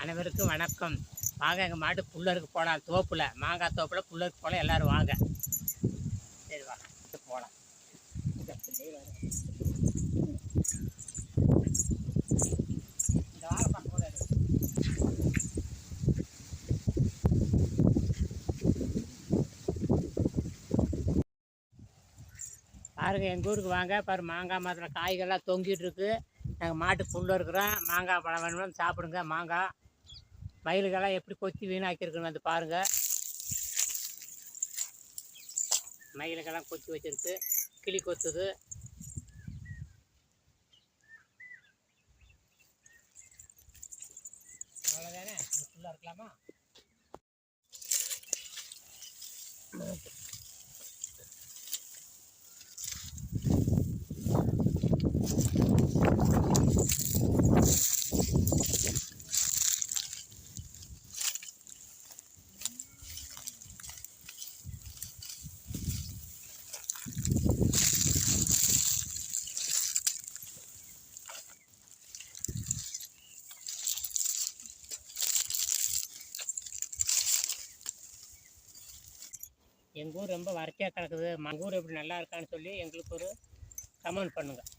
அனைவருக்கும் வணக்கம். வாங்க எங்கள் மாட்டு புல்லருக்கு போகலாம் தோப்பில் மாங்காய் தோப்பில் புல்லருக்கு போகலாம் எல்லோரும் வாங்க. சரி வாங்க போகலாம் இந்த கூட பாருங்க எங்கள் ஊருக்கு வாங்க. பாரு மாங்காய் மரத்தில் காய்கள்லாம் தொங்கிட்டு இருக்கு. நாங்கள் மாட்டு புல்லு இருக்கிறோம். மாங்காய் பழம் வேணும்னு சாப்பிடுங்க. மாங்காய் மயிலுக்கெல்லாம் எப்படி கொத்தி வீணாக்கியிருக்குன்னு வந்து பாருங்கள் மயிலுக்கெல்லாம் கொத்தி வச்சுருக்கு. கிளி கொத்துது. அவ்வளோதானே ஃபுல்லாக இருக்கலாமா? எங்கள் ஊர் ரொம்ப வறட்சியாக கிடக்குது. மங்கூர் எப்படி நல்லா இருக்கான்னு சொல்லி எங்களுக்கு ஒரு கமெண்ட் பண்ணுங்கள்